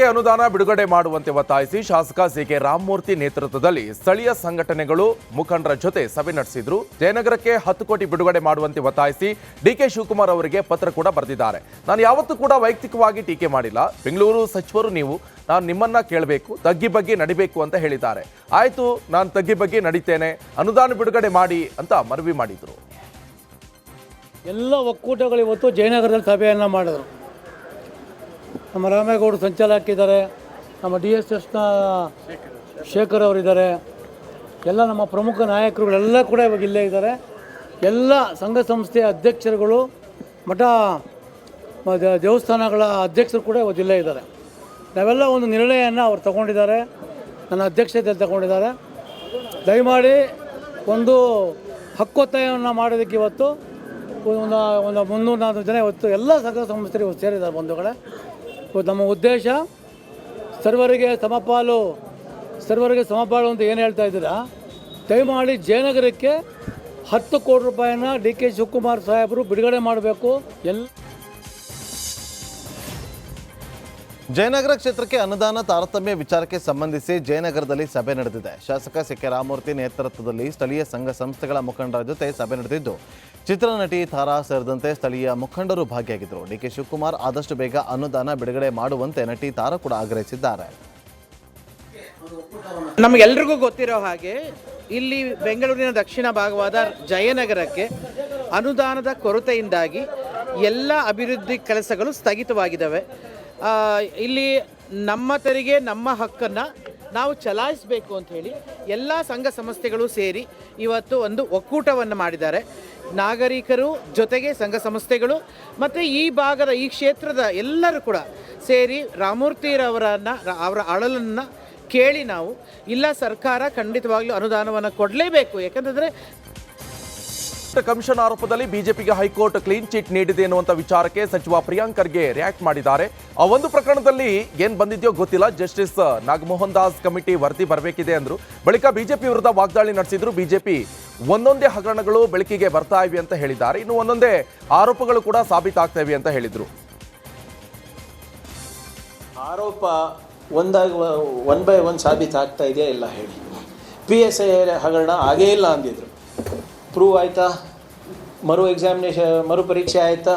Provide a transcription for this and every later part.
ಜಯನಗರಕ್ಕೆ ಅನುದಾನ ಬಿಡುಗಡೆ ಮಾಡುವಂತೆ ಒತ್ತಾಯಿಸಿ ಶಾಸಕ ಸಿಕೆ ರಾಮಮೂರ್ತಿ ನೇತೃತ್ವದಲ್ಲಿ ಸ್ಥಳೀಯ ಸಂಘಟನೆಗಳು ಮುಖಂಡರ ಜೊತೆ ಸಭೆ ನಡೆಸಿದ್ರು. ಜಯನಗರಕ್ಕೆ ಹತ್ತು ಕೋಟಿ ಬಿಡುಗಡೆ ಮಾಡುವಂತೆ ಒತ್ತಾಯಿಸಿ ಡಿಕೆ ಶಿವಕುಮಾರ್ ಅವರಿಗೆ ಪತ್ರ ಕೂಡ ಬರೆದಿದ್ದಾರೆ. ನಾನು ಯಾವತ್ತೂ ಕೂಡ ವೈಯಕ್ತಿಕವಾಗಿ ಟೀಕೆ ಮಾಡಿಲ್ಲ. ಬೆಂಗಳೂರು ಸಚಿವರು ನೀವು, ನಾನು ನಿಮ್ಮನ್ನ ಕೇಳಬೇಕು, ತಗ್ಗಿ ಬಗ್ಗೆ ನಡಿಬೇಕು ಅಂತ ಹೇಳಿದ್ದಾರೆ. ಆಯ್ತು, ನಾನು ತಗ್ಗಿ ಬಗ್ಗೆ ನಡೀತೇನೆ, ಅನುದಾನ ಬಿಡುಗಡೆ ಮಾಡಿ ಅಂತ ಮನವಿ ಮಾಡಿದ್ರು. ಎಲ್ಲ ಒಕ್ಕೂಟಗಳು ಇವತ್ತು ಜಯನಗರದಲ್ಲಿ ಸಭೆಯನ್ನು ಮಾಡಿದರು. ನಮ್ಮ ರಾಮೇಗೌಡರು ಸಂಚಾಲಕಿದ್ದಾರೆ ನಮ್ಮ ಡಿ ಎಸ್ ಎಸ್ನ ಶೇಖರ್ ಅವರಿದ್ದಾರೆ. ಎಲ್ಲ ನಮ್ಮ ಪ್ರಮುಖ ನಾಯಕರುಗಳೆಲ್ಲ ಕೂಡ ಇವಾಗ ಇಲ್ಲೇ ಇದ್ದಾರೆ. ಎಲ್ಲ ಸಂಘ ಸಂಸ್ಥೆಯ ಅಧ್ಯಕ್ಷರುಗಳು, ಮಠ ದೇವಸ್ಥಾನಗಳ ಅಧ್ಯಕ್ಷರು ಕೂಡ ಇವತ್ತು ಇಲ್ಲೇ ಇದ್ದಾರೆ. ನಾವೆಲ್ಲ ಒಂದು ನಿರ್ಣಯವನ್ನು ಅವ್ರು ತಗೊಂಡಿದ್ದಾರೆ. ನನ್ನ ಅಧ್ಯಕ್ಷತೆಯಲ್ಲಿ ತಗೊಂಡಿದ್ದಾರೆ. ದಯಮಾಡಿ ಒಂದು ಹಕ್ಕೊತ್ತಾಯವನ್ನು ಮಾಡೋದಕ್ಕೆ ಇವತ್ತು ಒಂದು ಒಂದು ಮುನ್ನೂರು ನಾಲ್ಕು ಜನ ಇವತ್ತು ಎಲ್ಲ ಸಂಘ ಸಂಸ್ಥೆಗಳು ಇವತ್ತು ಸೇರಿದ್ದಾರೆ ಬಂಧುಗಳೇ. ನಮ್ಮ ಉದ್ದೇಶ ಸರ್ವರಿಗೆ ಸಮಪಾಲು ಸರ್ವರಿಗೆ ಸಮಪಾಲು ಅಂತ ಏನು ಹೇಳ್ತಾ ಇದ್ದೀರಾ? ದಯಮಾಡಿ ಜಯನಗರಕ್ಕೆ ಹತ್ತು ಕೋಟಿ ರೂಪಾಯಿನ ಡಿ ಕೆ ಶಿವಕುಮಾರ್ ಸಾಹೇಬರು ಬಿಡುಗಡೆ ಮಾಡಬೇಕು. ಎಲ್ಲ ಜಯನಗರ ಕ್ಷೇತ್ರಕ್ಕೆ ಅನುದಾನ ತಾರತಮ್ಯ ವಿಚಾರಕ್ಕೆ ಸಂಬಂಧಿಸಿ ಜಯನಗರದಲ್ಲಿ ಸಭೆ ನಡೆದಿದೆ. ಶಾಸಕ ಸಿಕೆ ರಾಮಮೂರ್ತಿ ನೇತೃತ್ವದಲ್ಲಿ ಸ್ಥಳೀಯ ಸಂಘ ಸಂಸ್ಥೆಗಳ ಮುಖಂಡರ ಜೊತೆ ಸಭೆ ನಡೆದಿದ್ದು, ಚಿತ್ರನಟಿ ತಾರಾ ಸೇರಿದಂತೆ ಸ್ಥಳೀಯ ಮುಖಂಡರು ಭಾಗಿಯಾಗಿದ್ದರು. ಡಿಕೆ ಶಿವಕುಮಾರ್ ಆದಷ್ಟು ಬೇಗ ಅನುದಾನ ಬಿಡುಗಡೆ ಮಾಡುವಂತೆ ನಟಿ ತಾರಾ ಕೂಡ ಆಗ್ರಹಿಸಿದ್ದಾರೆ. ನಮಗೆಲ್ರಿಗೂ ಗೊತ್ತಿರೋ ಹಾಗೆ, ಇಲ್ಲಿ ಬೆಂಗಳೂರಿನ ದಕ್ಷಿಣ ಭಾಗವಾದ ಜಯನಗರಕ್ಕೆ ಅನುದಾನದ ಕೊರತೆಯಿಂದಾಗಿ ಎಲ್ಲ ಅಭಿವೃದ್ಧಿ ಕೆಲಸಗಳು ಸ್ಥಗಿತವಾಗಿದ್ದಾವೆ. ಇಲ್ಲಿ ನಮ್ಮ ತೆರಿಗೆ, ನಮ್ಮ ಹಕ್ಕನ್ನು ನಾವು ಚಲಾಯಿಸಬೇಕು ಅಂತ ಹೇಳಿ ಎಲ್ಲ ಸಂಘ ಸಂಸ್ಥೆಗಳು ಸೇರಿ ಇವತ್ತು ಒಂದು ಒಕ್ಕೂಟವನ್ನು ಮಾಡಿದ್ದಾರೆ. ನಾಗರಿಕರು ಜೊತೆಗೆ ಸಂಘ ಸಂಸ್ಥೆಗಳು ಮತ್ತು ಈ ಭಾಗದ, ಈ ಕ್ಷೇತ್ರದ ಎಲ್ಲರೂ ಕೂಡ ಸೇರಿ ರಾಮೂರ್ತಿರವರನ್ನು ಅವರ ಅಳಲನ್ನು ಕೇಳಿ ನಾವು ಇಲ್ಲ ಸರ್ಕಾರ ಖಂಡಿತವಾಗ್ಲೂ ಅನುದಾನವನ್ನು ಕೊಡಲೇಬೇಕು. ಯಾಕಂತಂದರೆ ಕಮಿಷನ್ ಆರೋಪದಲ್ಲಿ ಬಿಜೆಪಿಗೆ ಹೈಕೋರ್ಟ್ ಕ್ಲೀನ್ ಚಿಟ್ ನೀಡಿದೆ ಎನ್ನುವಂತ ವಿಚಾರಕ್ಕೆ ಸಚಿವ ಪ್ರಿಯಾಂಕ್ ಖರ್ಗೆ ರಿಯಾಕ್ಟ್ ಮಾಡಿದ್ದಾರೆ. ಆ ಒಂದು ಪ್ರಕರಣದಲ್ಲಿ ಏನ್ ಬಂದಿದೆಯೋ ಗೊತ್ತಿಲ್ಲ. ಜಸ್ಟಿಸ್ ನಾಗಮೋಹನ್ ದಾಸ್ ಕಮಿಟಿ ವರದಿ ಬರಬೇಕಿದೆ ಅಂದ್ರು. ಬಳಿಕ ಬಿಜೆಪಿ ವಿರುದ್ಧ ವಾಗ್ದಾಳಿ ನಡೆಸಿದ್ರು. ಬಿಜೆಪಿ ಒಂದೊಂದೇ ಹಗರಣಗಳು ಬೆಳಕಿಗೆ ಬರ್ತಾ ಇವೆ ಅಂತ ಹೇಳಿದ್ದಾರೆ. ಇನ್ನು ಒಂದೊಂದೇ ಆರೋಪಗಳು ಕೂಡ ಸಾಬೀತಾಗ್ತಾ ಇವೆ ಅಂತ ಹೇಳಿದ್ರು. ಆರೋಪ ಒಂದಾಗಿ ಒನ್ ಬೈ ಒನ್ ಸಾಬೀತಾಗ್ತಾ ಇದೆಯಾ ಇಲ್ಲ ಹೇಳಿ. ಪಿ ಎಸ್ ಐ ಹಗರಣ ಆಗೇ ಇಲ್ಲ ಅಂದಿದ್ರು. ಪ್ರೂವ್ ಆಯಿತಾ? ಮರು ಎಕ್ಸಾಮಿನೇಷನ್ ಮರು ಪರೀಕ್ಷೆ ಆಯಿತಾ?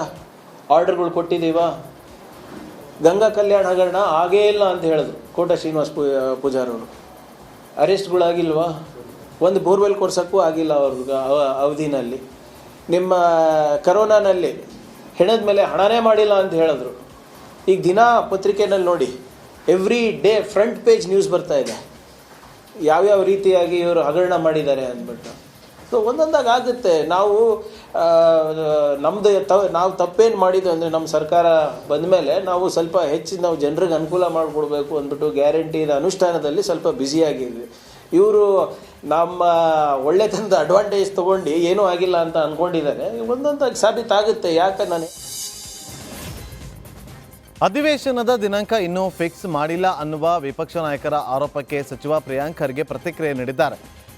ಆರ್ಡರ್ಗಳು ಕೊಟ್ಟಿದ್ದೀವಾ? ಗಂಗಾ ಕಲ್ಯಾಣ ಹಗರಣ ಆಗೇ ಇಲ್ಲ ಅಂತ ಹೇಳಿದ್ರು ಕೋಟ ಶ್ರೀನಿವಾಸ್ ಪೂ, ಪೂಜಾರವರು. ಅರೆಸ್ಟ್ಗಳಾಗಿಲ್ವಾ? ಒಂದು ಬೋರ್ವೆಲ್ ಕೊರ್ಸೋಕ್ಕೂ ಆಗಿಲ್ಲ ಅವ್ರದ್ದು ಅವಧಿನಲ್ಲಿ. ನಿಮ್ಮ ಕರೋನಾನಲ್ಲಿ ಹೆಣದ ಮೇಲೆ ಹಣನೇ ಮಾಡಿಲ್ಲ ಅಂತ ಹೇಳಿದ್ರು. ಈಗ ದಿನ ಪತ್ರಿಕೆನಲ್ಲಿ ನೋಡಿ every day front page news ಬರ್ತಾ ಇದೆ. ಯಾವ್ಯಾವ ರೀತಿಯಾಗಿ ಇವರು ಹಗರಣ ಮಾಡಿದ್ದಾರೆ ಅಂದ್ಬಿಟ್ಟು. ಸೊ ಒಂದೊಂದಾಗಿ ಆಗುತ್ತೆ. ನಾವು ನಮ್ಮದು ತ ನಾವು ತಪ್ಪೇನು ಮಾಡಿದ್ದು ಅಂದರೆ ನಮ್ಮ ಸರ್ಕಾರ ಬಂದ ಮೇಲೆ ನಾವು ಸ್ವಲ್ಪ ಹೆಚ್ಚಿನ ನಾವು ಜನರಿಗೆ ಅನುಕೂಲ ಮಾಡಿಕೊಡ್ಬೇಕು ಅಂದ್ಬಿಟ್ಟು ಗ್ಯಾರಂಟಿನ ಅನುಷ್ಠಾನದಲ್ಲಿ ಸ್ವಲ್ಪ ಬ್ಯುಸಿಯಾಗಿದ್ವಿ ಇವರು ನಮ್ಮ ಒಳ್ಳೆತನದ ಅಡ್ವಾಂಟೇಜ್ ತೊಗೊಂಡು ಏನೂ ಆಗಿಲ್ಲ ಅಂತ ಅಂದ್ಕೊಂಡಿದ್ದಾರೆ ಒಂದೊಂದಾಗಿ ಸಾಬೀತಾಗುತ್ತೆ ಯಾಕೆ ನಾನು? ಅಧಿವೇಶನದ ದಿನಾಂಕ ಇನ್ನೂ ಫಿಕ್ಸ್ ಮಾಡಿಲ್ಲ ಅನ್ನುವ ವಿಪಕ್ಷ ನಾಯಕರ ಆರೋಪಕ್ಕೆ ಸಚಿವ ಪ್ರಿಯಾಂಕ್ ಖರ್ಗೆ ಪ್ರತಿಕ್ರಿಯೆ ನೀಡಿದ್ದಾರೆ.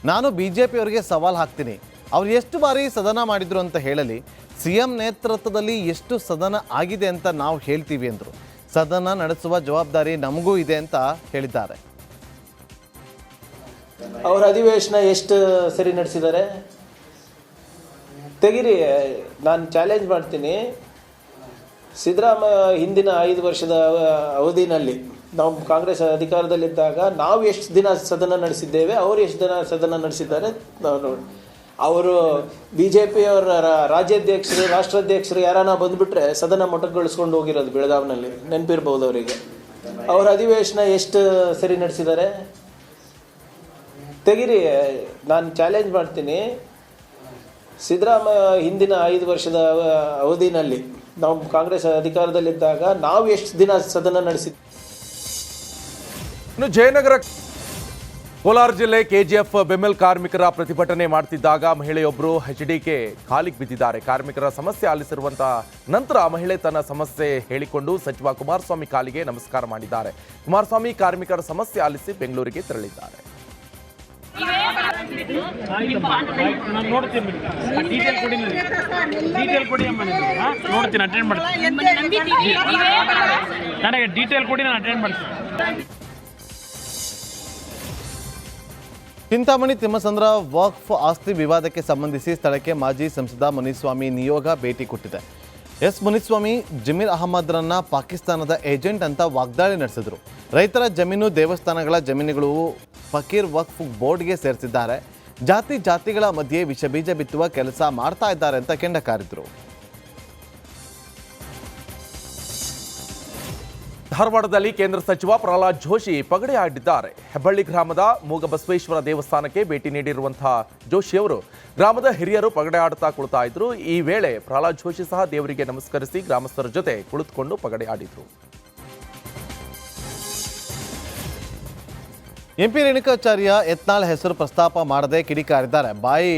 ನಾನು ಬಿ ಜೆ ಪಿಯವರಿಗೆ ಸವಾಲು ಹಾಕ್ತೀನಿ. ಅವ್ರು ಎಷ್ಟು ಬಾರಿ ಸದನ ಮಾಡಿದ್ರು ಅಂತ ಹೇಳಲಿ ಸಿ ಎಂ ನೇತೃತ್ವದಲ್ಲಿ ಎಷ್ಟು ಸದನ ಆಗಿದೆ ಅಂತ ನಾವು ಹೇಳ್ತೀವಿ ಅಂದರು. ಸದನ ನಡೆಸುವ ಜವಾಬ್ದಾರಿ ನಮಗೂ ಇದೆ ಅಂತ ಹೇಳಿದ್ದಾರೆ. ಅವರ ಅಧಿವೇಶನ ಎಷ್ಟು ಸರಿ ನಡೆಸಿದ್ದಾರೆ? ತೆಗಿರಿ, ನಾನು ಚಾಲೆಂಜ್ ಮಾಡ್ತೀನಿ. ಸಿದ್ದರಾಮಯ್ಯ ಹಿಂದಿನ ಐದು ವರ್ಷದ ಅವಧಿನಲ್ಲಿ ನಾವು ಕಾಂಗ್ರೆಸ್ ಅಧಿಕಾರದಲ್ಲಿದ್ದಾಗ ನಾವು ಎಷ್ಟು ದಿನ ಸದನ ನಡೆಸಿದ್ದೇವೆ, ಅವರು ಎಷ್ಟು ದಿನ ಸದನ ನಡೆಸಿದ್ದಾರೆ ನಾವು ನೋಡಿ. ಅವರು ಬಿ ಜೆ ಪಿಯವರ ರಾಜ್ಯಾಧ್ಯಕ್ಷರು, ರಾಷ್ಟ್ರಾಧ್ಯಕ್ಷರು ಯಾರಾನ ಬಂದುಬಿಟ್ರೆ ಸದನ ಮೊಟಕಗೊಳಿಸ್ಕೊಂಡು ಹೋಗಿರೋದು ಬೆಳಗಾವಿನಲ್ಲಿ, ನೆನಪಿರ್ಬೋದು ಅವರಿಗೆ. ಅವರ ಅಧಿವೇಶನ ಎಷ್ಟು ಸರಿ ನಡೆಸಿದ್ದಾರೆ? ತೆಗಿರಿ, ನಾನು ಚಾಲೆಂಜ್ ಮಾಡ್ತೀನಿ. ಸಿದ್ದರಾಮಯ್ಯ ಹಿಂದಿನ ಐದು ವರ್ಷದ ಅವಧಿನಲ್ಲಿ ನಾವು ಕಾಂಗ್ರೆಸ್ ಅಧಿಕಾರದಲ್ಲಿದ್ದಾಗ ನಾವು ಎಷ್ಟು ದಿನ ಸದನ ನಡೆಸಿದ್ವಿ. ಇನ್ನು ಜಯನಗರ ಕೋಲಾರ ಜಿಲ್ಲೆ ಕೆಜಿಎಫ್ ಬೆಮೆಲ್ ಕಾರ್ಮಿಕರ ಪ್ರತಿಭಟನೆ ಮಾಡ್ತಿದ್ದಾಗ ಮಹಿಳೆಯೊಬ್ಬರು ಎಚ್ಡಿಕೆ ಕಾಲಿಗೆ ಬಿದ್ದಿದ್ದಾರೆ. ಕಾರ್ಮಿಕರ ಸಮಸ್ಯೆ ಆಲಿಸಿರುವಂತಹ ನಂತರ ಮಹಿಳೆ ತನ್ನ ಸಮಸ್ಯೆ ಹೇಳಿಕೊಂಡು ಸಚಿವ ಕುಮಾರಸ್ವಾಮಿ ಕಾಲಿಗೆ ನಮಸ್ಕಾರ ಮಾಡಿದ್ದಾರೆ. ಕುಮಾರಸ್ವಾಮಿ ಕಾರ್ಮಿಕರ ಸಮಸ್ಯೆ ಆಲಿಸಿ ಬೆಂಗಳೂರಿಗೆ ತೆರಳಿದ್ದಾರೆ. ನೋಡ್ತೀನಿ ಅಟೆಂಡ್ ಮಾಡ್ತೀನಿ. ನನಗೆ ಡೀಟೇಲ್ ಕೊಡಿ, ನಾನು ಅಟೆಂಡ್ ಮಾಡ್ತೀನಿ. ಚಿಂತಾಮಣಿ ತಿಮ್ಮಸಂದ್ರ ವಕ್ಫ್ ಆಸ್ತಿ ವಿವಾದಕ್ಕೆ ಸಂಬಂಧಿಸಿ ಸ್ಥಳಕ್ಕೆ ಮಾಜಿ ಸಂಸದ ಮುನಿಸ್ವಾಮಿ ನಿಯೋಗ ಭೇಟಿ ಕೊಟ್ಟಿದೆ. ಎಸ್ ಮುನಿಸ್ವಾಮಿ ಜಮೀರ್ ಅಹಮದ್ರನ್ನ ಪಾಕಿಸ್ತಾನದ ಏಜೆಂಟ್ ಅಂತ ವಾಗ್ದಾಳಿ ನಡೆಸಿದ್ರು. ರೈತರ ಜಮೀನು ದೇವಸ್ಥಾನಗಳ ಜಮೀನುಗಳು ಫಕೀರ್ ವಕ್ಫ್ ಬೋರ್ಡ್ಗೆ ಸೇರಿಸಿದ್ದಾರೆ. ಜಾತಿ ಜಾತಿಗಳ ಮಧ್ಯೆ ವಿಷಬೀಜ ಬಿತ್ತುವ ಕೆಲಸ ಮಾಡ್ತಾ ಇದ್ದಾರೆ ಅಂತ ಕೆಂಡಕಾರಿದ್ರು ಧಾರವಾಡದಲ್ಲಿ ಕೇಂದ್ರ ಸಚಿವ ಪ್ರಹ್ಲಾದ್ ಜೋಶಿ ಪಗಡೆ ಆಡಿದ್ದಾರೆ ಹೆಬ್ಬಳ್ಳಿ ಗ್ರಾಮದ ಮೂಗಬಸವೇಶ್ವರ ದೇವಸ್ಥಾನಕ್ಕೆ ಭೇಟಿ ನೀಡಿರುವಂತಹ ಜೋಶಿ ಅವರು, ಗ್ರಾಮದ ಹಿರಿಯರು ಪಗಡೆ ಆಡುತ್ತಾ ಕುಳಿತಾ ಇದ್ರು. ಈ ವೇಳೆ ಪ್ರಹ್ಲಾದ್ ಜೋಶಿ ಸಹ ದೇವರಿಗೆ ನಮಸ್ಕರಿಸಿ ಗ್ರಾಮಸ್ಥರ ಜೊತೆ ಕುಳಿತುಕೊಂಡು ಪಗಡೆ ಆಡಿದ್ರು ಎಂ ಪಿ ರೇಣುಕಾಚಾರ್ಯ ಯತ್ನಾಳ್ ಹೆಸರು ಪ್ರಸ್ತಾಪ ಮಾಡದೆ ಕಿಡಿಕಾರಿದ್ದಾರೆ. ಬಾಯಿ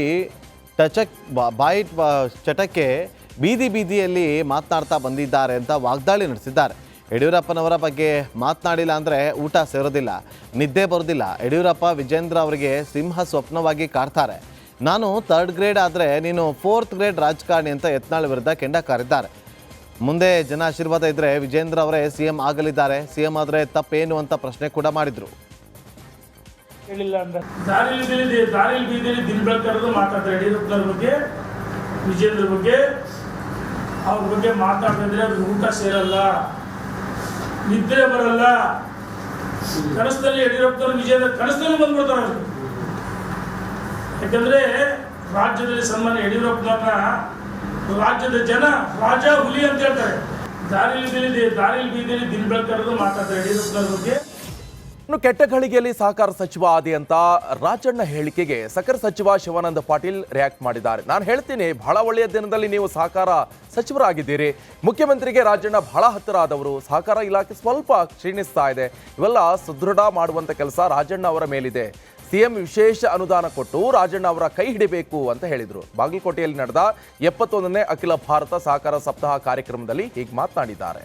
ಟಚಕ್ ಬಾಯಿ ಚಟಕ್ಕೆ ಬೀದಿ ಬೀದಿಯಲ್ಲಿ ಮಾತನಾಡ್ತಾ ಬಂದಿದ್ದಾರೆ ಅಂತ ವಾಗ್ದಾಳಿ ನಡೆಸಿದ್ದಾರೆ. ಯಡಿಯೂರಪ್ಪನವರ ಬಗ್ಗೆ ಮಾತನಾಡಿಲ್ಲ ಅಂದರೆ ಊಟ ಸೇರೋದಿಲ್ಲ, ನಿದ್ದೆ ಬರೋದಿಲ್ಲ. ಯಡಿಯೂರಪ್ಪ, ವಿಜೇಂದ್ರ ಅವರಿಗೆ ಸಿಂಹ ಸ್ವಪ್ನವಾಗಿ ಕಾಡ್ತಾರೆ. ನಾನು ಥರ್ಡ್ ಗ್ರೇಡ್ ಆದರೆ ನೀನು ಫೋರ್ತ್ ಗ್ರೇಡ್ ರಾಜಕಾರಣಿ ಅಂತ ಯತ್ನಾಳ್ ವಿರುದ್ಧ ಕೆಂಡ ಕಾರಿದ್ದಾರೆ. ಮುಂದೆ ಜನ ಆಶೀರ್ವಾದ ಇದ್ದರೆ ವಿಜೇಂದ್ರ ಅವರೇ ಸಿ ಆಗಲಿದ್ದಾರೆ. ಸಿ ಎಂ ಆದರೆ ತಪ್ಪೇನು ಅಂತ ಪ್ರಶ್ನೆ ಕೂಡ ಮಾಡಿದರು. ಹೇಳಿಲ್ಲ ಅಂದ್ರೆ. ದಾರಿಲಿ ಬೀದಿ ದಾರಿಲಿ ಬೀದಿಯಲ್ಲಿ ದಿನ ಬೆಳಕರದು ಮಾತಾಡ್ತಾರೆ. ಯಡಿಯೂರಪ್ಪನವ್ರ ಬಗ್ಗೆ ವಿಜೇಂದ್ರ ಬಗ್ಗೆ, ಅವ್ರ ಬಗ್ಗೆ ಮಾತಾಡಿದ್ರೆ ಅದು ಊಟ ಸೇರಲ್ಲ, ನಿದ್ರೆ ಬರಲ್ಲ. ಕನಸಲ್ಲಿ ಯಡಿಯೂರಪ್ಪನವ್ರು ವಿಜೇಂದ್ರ ಕನಸಲ್ಲಿ ಬಂದ್ಬಿಡ್ತಾರೆ ಅವ್ರು. ಯಾಕಂದ್ರೆ ರಾಜ್ಯದಲ್ಲಿ ಸನ್ಮಾನ್ಯ ಯಡಿಯೂರಪ್ಪನವ್ರನ್ನ ರಾಜ್ಯದ ಜನ ರಾಜ ಹುಲಿ ಅಂತ ಹೇಳ್ತಾರೆ. ದಾರಿಲಿ ಬೀದಿ ದಾರಿಲಿ ಬೀದಿಲಿ ದಿನ ಬೆಳಕರದು ಮಾತಾಡ್ತಾರೆ ಯಡಿಯೂರಪ್ಪನವ್ರ ಬಗ್ಗೆ. ಇನ್ನು ಕೆಟ್ಟ ಘಳಿಗೆಯಲ್ಲಿ ಸಹಕಾರ ಸಚಿವ ಆದಿ ಅಂತ ರಾಜಣ್ಣ ಹೇಳಿಕೆಗೆ ಸಕ್ಕರೆ ಸಚಿವ ಶಿವಾನಂದ ಪಾಟೀಲ್ ರಿಯಾಕ್ಟ್ ಮಾಡಿದ್ದಾರೆ. ನಾನು ಹೇಳ್ತೀನಿ, ಬಹಳ ಒಳ್ಳೆಯ ದಿನದಲ್ಲಿ ನೀವು ಸಹಕಾರ ಸಚಿವರಾಗಿದ್ದೀರಿ. ಮುಖ್ಯಮಂತ್ರಿಗೆ ರಾಜಣ್ಣ ಬಹಳ ಹತ್ತಿರ ಆದವರು ಸಹಕಾರ ಇಲಾಖೆ ಸ್ವಲ್ಪ ಕ್ಷೀಣಿಸ್ತಾ ಇದೆ. ಇವೆಲ್ಲ ಸುದೃಢ ಮಾಡುವಂಥ ಕೆಲಸ ರಾಜಣ್ಣ ಅವರ ಮೇಲಿದೆ. ಸಿಎಂ ವಿಶೇಷ ಅನುದಾನ ಕೊಟ್ಟು ರಾಜಣ್ಣ ಅವರ ಕೈ ಹಿಡಿಬೇಕು ಅಂತ ಹೇಳಿದರು. ಬಾಗಲಕೋಟೆಯಲ್ಲಿ ನಡೆದ ಎಪ್ಪತ್ತೊಂದನೇ ಅಖಿಲ ಭಾರತ ಸಹಕಾರ ಸಪ್ತಾಹ ಕಾರ್ಯಕ್ರಮದಲ್ಲಿ ಹೀಗೆ ಮಾತನಾಡಿದ್ದಾರೆ.